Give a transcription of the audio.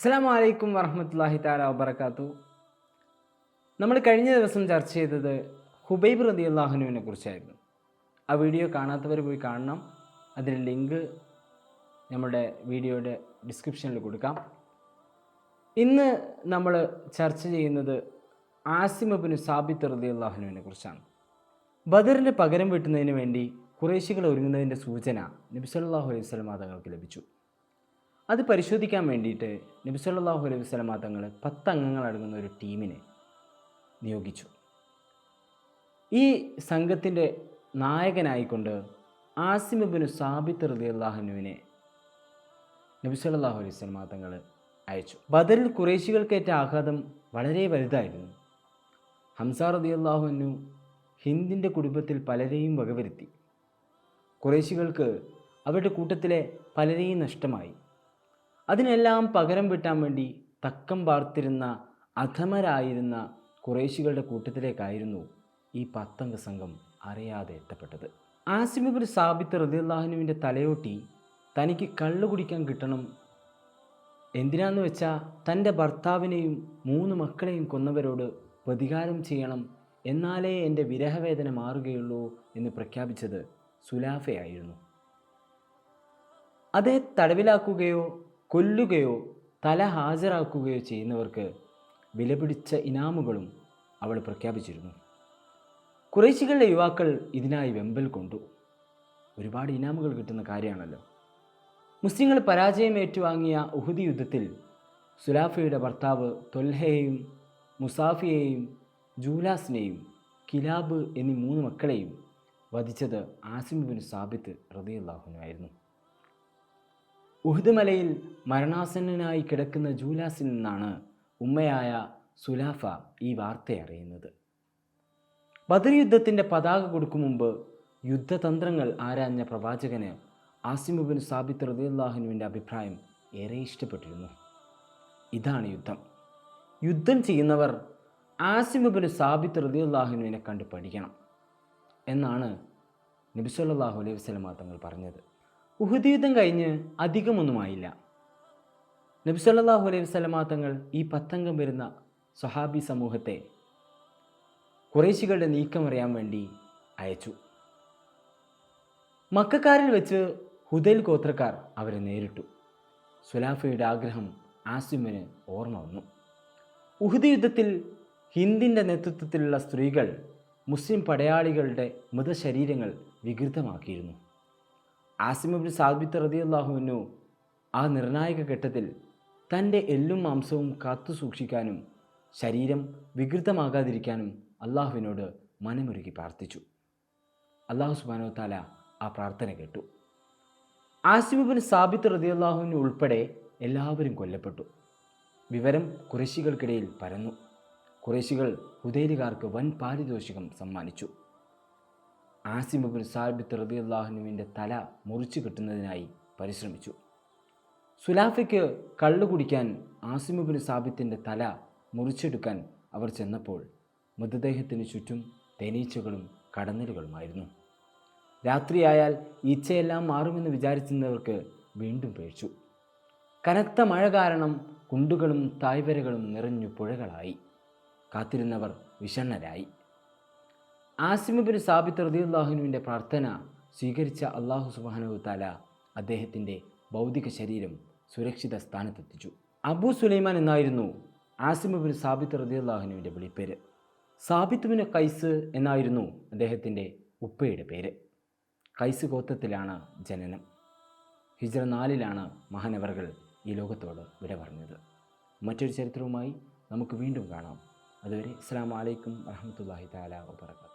അസ്സാം വലൈക്കും വറഹമത്തല്ലാഹി താല വബർക്കാത്തു നമ്മൾ കഴിഞ്ഞ ദിവസം ചർച്ച ചെയ്തത് ഹുബൈബ് റതി അള്ളാഹുനുവിനെ കുറിച്ചായിരുന്നു. ആ വീഡിയോ കാണാത്തവർ പോയി കാണണം. അതിന്റെ ലിങ്ക് നമ്മുടെ വീഡിയോയുടെ ഡിസ്ക്രിപ്ഷനിൽ കൊടുക്കാം. ഇന്ന് നമ്മൾ ചർച്ച ചെയ്യുന്നത് ആസിമബിന് സാബിത്ത് റതി അള്ളാഹുനുവിനെ കുറിച്ചാണ്. ബദറിന് പകരം വെട്ടുന്നതിന് വേണ്ടി കുറേശികൾ ഒരുങ്ങുന്നതിന്റെ സൂചന നബിസല്ലാഹു അലൈഹി സ്വലം തങ്ങൾക്ക് ലഭിച്ചു. അത് പരിശോധിക്കാൻ വേണ്ടിയിട്ട് നബി സല്ലല്ലാഹു അലൈഹി വസല്ലമ തങ്ങൾ പത്തംഗങ്ങൾ അടങ്ങുന്ന ഒരു ടീമിനെ നിയോഗിച്ചു. ഈ സംഘത്തിന്റെ നായകനായിക്കൊണ്ട് ആസിമബിന് സാബിത്ത് റതി അള്ളാഹുനുവിനെ നബി സല്ലല്ലാഹു അലൈഹി വസല്ലമ തങ്ങൾ അയച്ചു. ബദറിൽ കുറേശികൾക്കേറ്റ ആഘാതം വളരെ വലുതായിരുന്നു. ഹംസ റതി അള്ളാഹുനു ഹിന്ദിന്റെ കുടുംബത്തിൽ പലരെയും വകവരുത്തി. കുറേശികൾക്ക് അവരുടെ കൂട്ടത്തിലെ പലരെയും നഷ്ടമായി. അതിനെല്ലാം പകരം വിട്ടാൻ വേണ്ടി തക്കം പാർത്തിരുന്ന അധമരായിരുന്ന കുറേശികളുടെ കൂട്ടത്തിലേക്കായിരുന്നു ഈ പത്തംഗ സംഘം അറിയാതെ എത്തപ്പെട്ടത്. ആസിമിബുൽ സാബിത്ത് റദിയുള്ളാഹുനുവിന്റെ തലയോട്ടി തനിക്ക് കള്ളു കുടിക്കാൻ കിട്ടണം എന്തിനാന്ന് വെച്ചാൽ തന്റെ ഭർത്താവിനെയും മൂന്ന് മക്കളെയും കൊന്നവരോട് പ്രതികാരം ചെയ്യണം എന്നാലേ എന്റെ വിരഹവേദന മാറുകയുള്ളൂ എന്ന് പ്രഖ്യാപിച്ചത് സുലാഫയായിരുന്നു. അതേ തടവിലാക്കുകയോ കൊല്ലുകയോ തല ഹാജരാക്കുകയോ ചെയ്യുന്നവർക്ക് വിലപിടിച്ച ഇനാമുകളും അവൾ പ്രഖ്യാപിച്ചിരുന്നു. കുറേശികളുടെ യുവാക്കൾ ഇതിനായി വെമ്പൽ കൊണ്ടു. ഒരുപാട് ഇനാമുകൾ കിട്ടുന്ന കാര്യമാണല്ലോ. മുസ്ലിങ്ങൾ പരാജയം ഏറ്റുവാങ്ങിയ ഉഹുദി യുദ്ധത്തിൽ സുലാഫയുടെ ഭർത്താവ് തൊൽഹയെയും മുസാഫിയെയും ജൂലാസിനെയും കിലാബ് എന്നീ മൂന്ന് മക്കളെയും വധിച്ചത് ആസിമുബിൻ സാബിത്ത് റതിയുള്ളാഹുനായിരുന്നു ഉഹുദ് മലയിൽ മരണാസന്നനായി കിടക്കുന്ന ജൂലാസിൽ നിന്നാണ് ഉമ്മയായ സുലാഫ ഈ വാർത്ത അറിയുന്നത്. ബദർ യുദ്ധത്തിന്റെ പതാക കൊടുക്കും മുമ്പ് യുദ്ധതന്ത്രങ്ങൾ ആരാഞ്ഞ പ്രവാചകന് ആസിമുബിൻ സാബിത്ത് റദിയുള്ളാഹുനുവിന്റെ അഭിപ്രായം ഏറെ ഇഷ്ടപ്പെട്ടിരുന്നു. ഇതാണ് യുദ്ധം. യുദ്ധം ചെയ്യുന്നവർ ആസിമുബിൻ സാബിത്ത് റദിയുള്ളാഹുനുവിനെ കണ്ട് പഠിക്കണം എന്നാണ് നബിസ്വല്ലാഹു അലൈഹി വസ്ലമ തങ്ങൾ പറഞ്ഞത്. ഉഹുദ് യുദ്ധം കഴിഞ്ഞ് അധികമൊന്നുമായില്ല. നബ്സല്ലാഹു അലൈഹി വസ്ലമാ തങ്ങൾ ഈ പത്തംഗം വരുന്ന സ്വഹാബി സമൂഹത്തെ കുറേശികളുടെ നീക്കം അറിയാൻ വേണ്ടി അയച്ചു. മക്കാരിൽ വെച്ച് ഹുദൈൽ ഗോത്രക്കാർ അവരെ നേരിട്ടു. സുലാഫയുടെ ആഗ്രഹം ആസിമിന് ഓർമ്മ വന്നു. ഉഹുദ് യുദ്ധത്തിൽ ഹിന്ദിന്റെ നേതൃത്വത്തിലുള്ള സ്ത്രീകൾ മുസ്ലിം പടയാളികളുടെ മൃതശരീരങ്ങൾ വികൃതമാക്കിയിരുന്നു. ആസിമുബിൻ സാബിത്ത് റതിയല്ലാഹുവിനു ആ നിർണായക ഘട്ടത്തിൽ തന്റെ എല്ലും മാംസവും കാത്തു സൂക്ഷിക്കാനും ശരീരം വികൃതമാകാതിരിക്കാനും അള്ളാഹുവിനോട് മനമുരുകി പ്രാർത്ഥിച്ചു. അള്ളാഹു സുബാനോ താല ആ പ്രാർത്ഥന കേട്ടു. ആസിമുബിൻ സാബിത്ത് റതിയല്ലാഹുവിന് ഉൾപ്പെടെ എല്ലാവരും കൊല്ലപ്പെട്ടു. വിവരം കുറേശികൾക്കിടയിൽ പരന്നു. കുറേശികൾ ഹുദൈലുകാർക്ക് വൻ പാരിതോഷികം സമ്മാനിച്ചു. ആസിമുബിൻ സാബിത്ത് റതിയുള്ളാഹുനുവിന്റെ തല മുറിച്ചു കിട്ടുന്നതിനായി പരിശ്രമിച്ചു. സുലാഫയ്ക്ക് കള്ളു കുടിക്കാൻ ആസിമുബിൻ സാബിത്തിന്റെ തല മുറിച്ചെടുക്കാൻ അവർ ചെന്നപ്പോൾ മൃതദേഹത്തിന് ചുറ്റും തേനീച്ചകളും കടന്നലുകളുമായിരുന്നു. രാത്രിയായാൽ ഈച്ചയെല്ലാം മാറുമെന്ന് വിചാരിച്ചിരുന്നവർക്ക് വീണ്ടും പേഴ്ച്ചു കനത്ത മഴ കാരണം കുണ്ടുകളും തായ്വരകളും നിറഞ്ഞു പുഴകളായി. കാത്തിരുന്നവർ വിഷണ്ണരായി. ആസിമുബിൻ സാബിത്ത് റദിയുല്ലാഹുനുവിന്റെ പ്രാർത്ഥന സ്വീകരിച്ച അള്ളാഹു സുബാനു താല അദ്ദേഹത്തിന്റെ ഭൗതിക ശരീരം സുരക്ഷിത സ്ഥാനത്തെത്തിച്ചു. അബു സുലൈമാൻ എന്നായിരുന്നു ആസിമുബിൻ സാബിത്ത് റദിയുല്ലാഹുനുവിന്റെ വിളിപ്പേര്. സാബിത്തുബിന് കൈസ് എന്നായിരുന്നു അദ്ദേഹത്തിന്റെ ഉപ്പയുടെ പേര്. കൈസ് ഗോത്രത്തിലാണ് ജനനം. ഹിജ്ര നാലിലാണ് മഹാനവറുകൾ ഈ ലോകത്തോട് വിട പറഞ്ഞത്. മറ്റൊരു ചരിത്രവുമായി നമുക്ക് വീണ്ടും കാണാം. അതുവരെ അസ്സാം വലൈക്കും വറഹമത്തല്ലാഹി താല വാബർക്കാത്തു